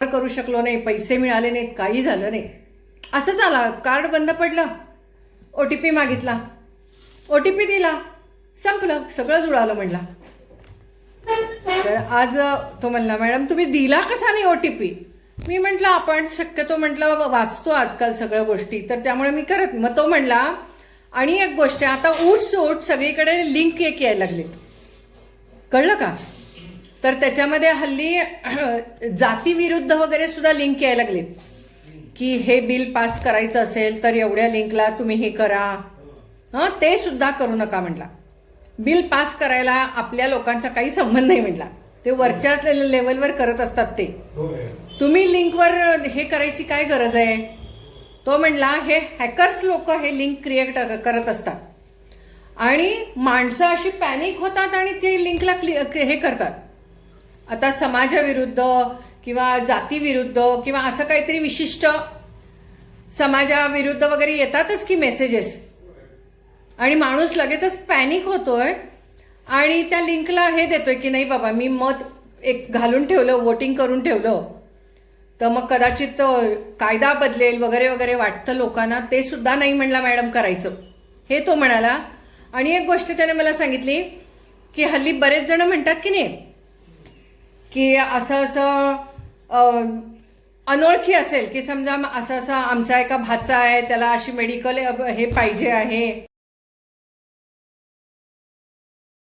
करू शकलो नाही पैसे मिळाले नाहीत काही झालं नाही. असं झालं कार्ड बंद पडलं ओ टी पी मागितला. ओ टी पी दिला संपलं सगळं जुळालं म्हणला. तर आज तो म्हणला मॅडम तुम्ही दिला कसा नाही ओ टी पी मी म्हटलं आपण शक्यतो म्हटलं वाचतो आजकाल सगळ्या गोष्टी. तर त्यामुळे मी करत मग तो म्हणला आणि एक गोष्ट आहे, आता ऊट सोट सगळीकडे लिंक एक यायला लागलेत. कळलं का? तर त्याच्यामध्ये हल्ली जातीविरुद्ध वगैरे सुद्धा लिंक यायला लागले की हे बिल पास करायचं असेल तर एवढ्या लिंकला तुम्ही हे करा. हं ते सुद्धा करू नका म्हटला. बिल पास करायला आपल्या लोकांचा काही संबंध नाही म्हटला. ते वरच्या लेवलवर करत असतात ते. तुम्ही लिंकवर हे करायची काय गरज आहे? तो म्हणला हे हॅकर्स लोक हे लिंक क्रिएट करत असतात. आणि माणसं अशी पॅनिक होतात आणि ते लिंकला क्लि- हे करतात. आता समाजाविरुद्ध किंवा जातीविरुद्ध किंवा असं काहीतरी विशिष्ट समाजाविरुद्ध वगैरे येतातच की मेसेजेस आणि माणूस लगेचच पॅनिक होतोय आणि त्या लिंकला हे देतोय की नाही बाबा मी मत एक घालून ठेवलं वोटिंग करून ठेवलं तर मग कदाचित कायदा बदलेल वगैरे वगैरे वाटतं लोकांना ते सुद्धा नाही म्हणला मॅडम करायचं. हे तो म्हणाला. आणि एक गोष्ट त्याने मला सांगितली की हल्ली बरेच जण म्हणतात की नाही की असं असं अनोळखी असेल की समजा असं असं आमचा एका भाचा आहे त्याला अशी मेडिकल हे पाहिजे आहे.